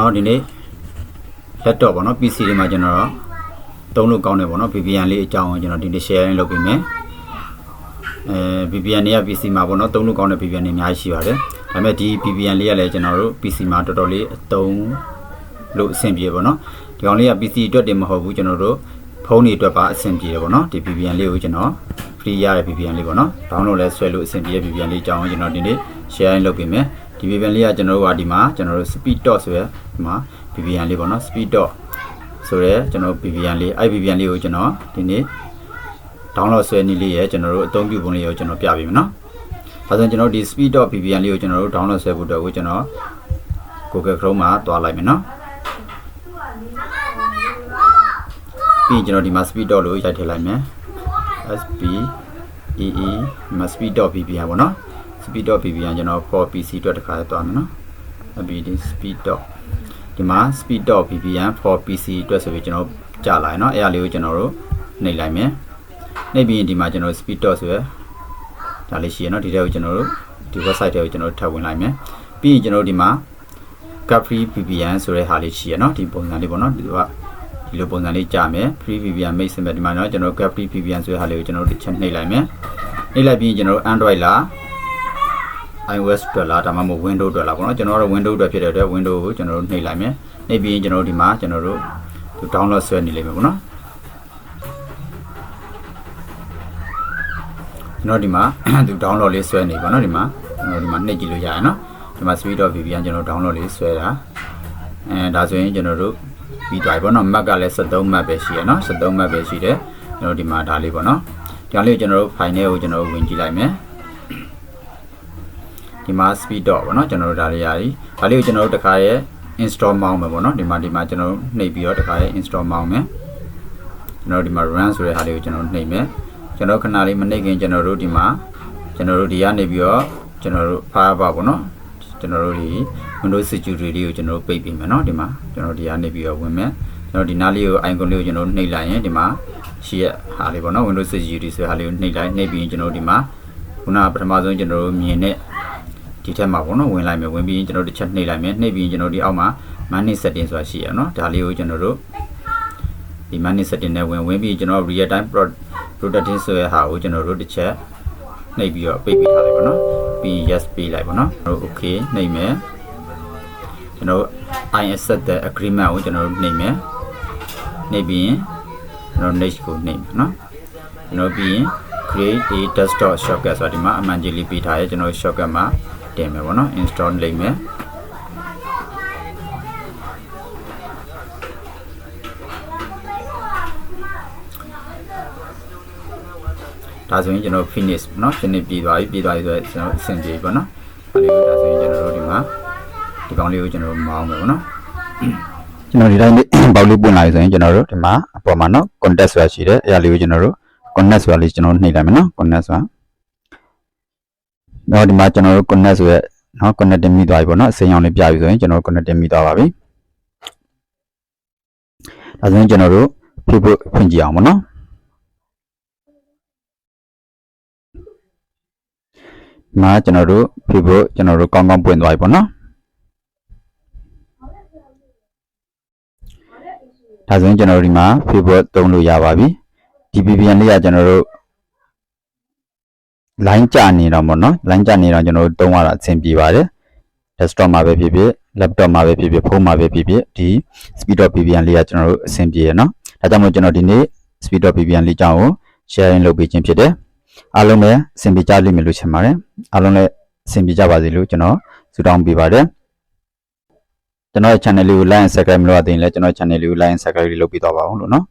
တော့ဒီနေ့ laptop ပေါ့နော် PC တွေမှာကျွန်တော်တို့သုံးလို့ကောင်းတယ်ပေါ့နော် VPN လေးအကြောင်းကိုကျွန်တော်ဒီနေ့ sharing လုပ်ပေးမယ်အဲ VPN တွေက PC မှာပေါ့နော်သုံးလို့ကောင်းတဲ့ VPN တွေအများကြီးရှိပါတယ်ဒါပေမဲ့ဒီ VPN လေးကလည်းကျွန်တော်တို့ PC မှာတော်တော်လေးအသုံးလို့အဆင်ပြေပေါ့နော်ဒီကောင်လေးက PC အတွက်တင်မဟုတ်ဘူးကျွန်တော်တို့ဖုန်းတွေအတွက်ပါအဆင်ပြေတယ်ပေါ့နော်ဒီ VPN လေးကိုကျွန်တော် free ရတဲ့ VPN လေးပေါ့နော် download လဲဆွဲလို့အဆင်ပြေတဲ့ VPN လေးအကြောင်းကိုကျွန်တော်ဒီနေ့ sharing လုပ်ပေးမယ် ဒီ VPN လေးကကျွန်တော်တို့ကဒီမှာကျွန်တော်တို့ speed dot ဆိုရဲဒီမှာ VPN လေးပေါ့နော် speed dot ဆိုရဲကျွန်တော် VPN လေးအဲ့ VPN လေးကိုကျွန်တော်ဒီနေ့ download ဆွဲနည်းလေးရကျွန်တော်တို့အသုံးပြုပုံလေးကိုကျွန်တော်ပြပေးမယ်နော်ဒါဆိုရင်ကျွန်တော်ဒီ speed dot VPN လေးကိုကျွန်တော်တို့ download ဆွဲဖို့အတွက်ကိုကျွန်တော် Google Chrome မှာတွားလိုက်မယ်နော်ပြီးရင်ကျွန်တော်ဒီမှာ speed dot လို့ရိုက်ထည့်လိုက်မယ် SP EE ဒီမှာ speed dot VPN ပေါ့နော် speed dot VPN ကျွန်တော် for PC အတွက်တစ်ခါတွားမယ်နော်အပြီးဒီ speed dot ဒီမှာ speed dot VPN for PC အတွက်ဆိုပြီးကျွန်တော်ကြာလာရနော်အဲ့အရာလေးကိုကျွန်တော်တို့နှိပ်လိုက်မယ်နှိပ်ပြီးရင်ဒီမှာကျွန်တော် speed dot ဆိုရယ်ဒါလေးရှိရနော်ဒီထဲကိုကျွန်တော်တို့ဒီ website ထဲကိုကျွန်တော်တို့ထပ်ဝင်လိုက်မယ်ပြီးရင်ကျွန်တော်တို့ဒီမှာ Capri VPN ဆိုတဲ့ဟာလေးရှိရနော်ဒီပုံစံလေးပေါ့နော်ဒီကဒီလိုပုံစံလေးကြာမယ် free VPN make symbol ဒီမှာနော်ကျွန်တော်တို့ Capri VPN ဆိုတဲ့ဟာလေးကိုကျွန်တော်တို့တစ်ချက်နှိပ်လိုက်မယ်နှိပ်လိုက်ပြီးရင်ကျွန်တော်တို့ Android လား iOS အတွက်လားဒါမှမဟုတ် Windows အတွက်လားပေါ့နော်ကျွန်တော်ကတော့ Windows အတွက်ဖြစ်တဲ့အတွက် Windows ကိုကျွန်တော်တို့နှိပ်လိုက်မယ်နှိပ်ပြီးရင်ကျွန်တော်တို့ဒီမှာကျွန်တော်တို့ဒီ download ဆွဲနေလိမ့်မယ်ပေါ့နော်ကျွန်တော်ဒီမှာဒီ download လေးဆွဲနေပါတော့ဒီမှာကျွန်တော်ဒီမှာနှိပ်ကြည့်လို့ရရနော်ဒီမှာ speed.vpn ကျွန်တော် download လေးဆွဲတာအဲဒါဆိုရင်ကျွန်တော်တို့ပြီးသွားပြီပေါ့နော် map ကလည်း73 map ပဲရှိရနော်73 map ပဲရှိတယ်ကျွန်တော်ဒီမှာဒါလေးပေါ့နော်ဒီအောင်လေးကိုကျွန်တော်တို့ file ထဲကိုကျွန်တော်တို့ဝင်ကြည့်လိုက်မယ် ဒီမှာ speed dot ပေါ့နော်ကျွန်တော်တို့ဒါလေးရာကြီးဒါလေးကိုကျွန်တော်တို့တခါရဲ့ install မောင်းမယ်ပေါ့နော်ဒီမှာဒီမှာကျွန်တော်တို့နှိပ်ပြီးတော့တခါရဲ့ install မောင်းမယ်ကျွန်တော်တို့ဒီမှာ run ဆိုတဲ့ဟာလေးကိုကျွန်တော်တို့နှိပ်မယ်ကျွန်တော်ခဏလေးမနှိပ်ခင်ကျွန်တော်တို့ဒီမှာကျွန်တော်တို့ဒီကနေပြီးတော့ကျွန်တော်တို့ Firefox ပေါ့နော်ကျွန်တော်တို့ဒီ Windows Security လေးကိုကျွန်တော်တို့ပိတ်ပြီးမယ်เนาะဒီမှာကျွန်တော်ဒီကနေပြီးတော့ဝင်မယ်ကျွန်တော်ဒီနားလေးကို icon လေးကိုကျွန်တော်တို့နှိပ်လိုက်ရင်ဒီမှာရှိရဟာလေးပေါ့เนาะ Windows Security ဆိုတဲ့ဟာလေးကိုနှိပ်လိုက်နှိပ်ပြီးရင်ကျွန်တော်တို့ဒီမှာခုနကပထမဆုံးကျွန်တော်တို့မြင်တဲ့ ဒီထက်မှာပေါ့နော်ဝင်လိုက်မယ်ဝင်ပြီးရင်ကျွန်တော်တို့တစ်ချက်နှိပ်လိုက်မယ်နှိပ်ပြီးရင်ကျွန်တော်ဒီအောက်မှာ manage setting ဆိုတာရှိရနော်ဒါလေးကိုကျွန်တော်တို့ဒီ manage setting နဲ့ဝင်ဝင်ပြီးကျွန်တော် real time protecting ဆိုတဲ့ဟာကိုကျွန်တော်တို့တစ်ချက်နှိပ်ပြီးတော့ပိတ်ပေးထားလိုက်ပေါ့နော်ပြီး yes ပေးလိုက်ပေါ့နော်ကျွန်တော် okay နှိပ်မယ်ကျွန်တော် I accept the agreement ကိုကျွန်တော်နှိပ်မယ်နှိပ်ပြီးရင်ကျွန်တော် next ကိုနှိပ်မယ်နော်ကျွန်တော်ပြီးရင် create a desktop shortcut ဆိုတာဒီမှာအမှန်ကြီးလေးပေးထားရဲကျွန်တော် shortcut မှာ တင်မယ်ပေါ့เนาะ install လုပ်မယ်ဒါဆိုရင်ကျွန်တော် finish เนาะ finish ပြီးသွားပြီပြီးသွားပြီဆိုတော့ကျွန်တော်အဆင်ပြေပြီပေါ့เนาะဒါလေးကိုဒါဆိုရင်ကျွန်တော်တို့ဒီမှာဒီကောင်လေးကိုကျွန်တော်တို့မောင်းမယ်ပေါ့เนาะကျွန်တော်ဒီတိုင်းပေါက်လေးပွင့်လာပြီဆိုရင်ကျွန်တော်တို့ဒီမှာအပေါ်မှာเนาะ contact ဆိုတာရှိတယ်အဲ့ဒါလေးကိုကျွန်တော်တို့ connect ဆိုတာလေးကျွန်တော်နှိပ်လိုက်မယ်เนาะ connect ဆိုတာ တော့ဒီမှာကျွန်တော်တို့ connect ဆိုရက်နော် connecting မိသွားပြီပေါ့နော်အစိမ်းရောင်လေးပြပြီဆိုရင်ကျွန်တော်တို့ connecting မိသွားပါပြီဒါဆိုရင်ကျွန်တော်တို့ Facebook ဖွင့်ကြည့်အောင်ပေါ့နော်မှာကျွန်တော်တို့ Facebook ကျွန်တော်တို့ကောင်းကောင်းပွင့်သွားပြီပေါ့နော်ဒါဆိုရင်ကျွန်တော်တို့ဒီမှာ Facebook သုံးလို့ရပါပြီဒီ VPN လေးကကျွန်တော်တို့ line ကျနေတော့ပေါ့နော် line ကျနေတော့ကျွန်တော်တို့သုံးရတာအဆင်ပြေပါတယ် desktop မှာပဲဖြစ်ဖြစ် laptop မှာပဲဖြစ်ဖြစ်ဖုန်းမှာပဲဖြစ်ဖြစ်ဒီ speed of VPN လေးကကျွန်တော်တို့အဆင်ပြေရနော်ဒါကြောင့်မို့ကျွန်တော်ဒီနေ့ speed of VPN လေးကြောင်းကို sharing လုပ်ပေးခြင်းဖြစ်တယ်အားလုံးလည်းအဆင်ပြေကြလိမ့်မယ်လို့ထင်ပါတယ်အားလုံးလည်းအဆင်ပြေကြပါစေလို့ကျွန်တော်ဆုတောင်းပေးပါတယ်ကျွန်တော်ရဲ့ channel လေးကို like and subscribe မလုပ်ရသေးရင်လည်းကျွန်တော် channel လေးကို like and subscribe လေးလုပ်ပေးသွားပါအောင်လို့နော်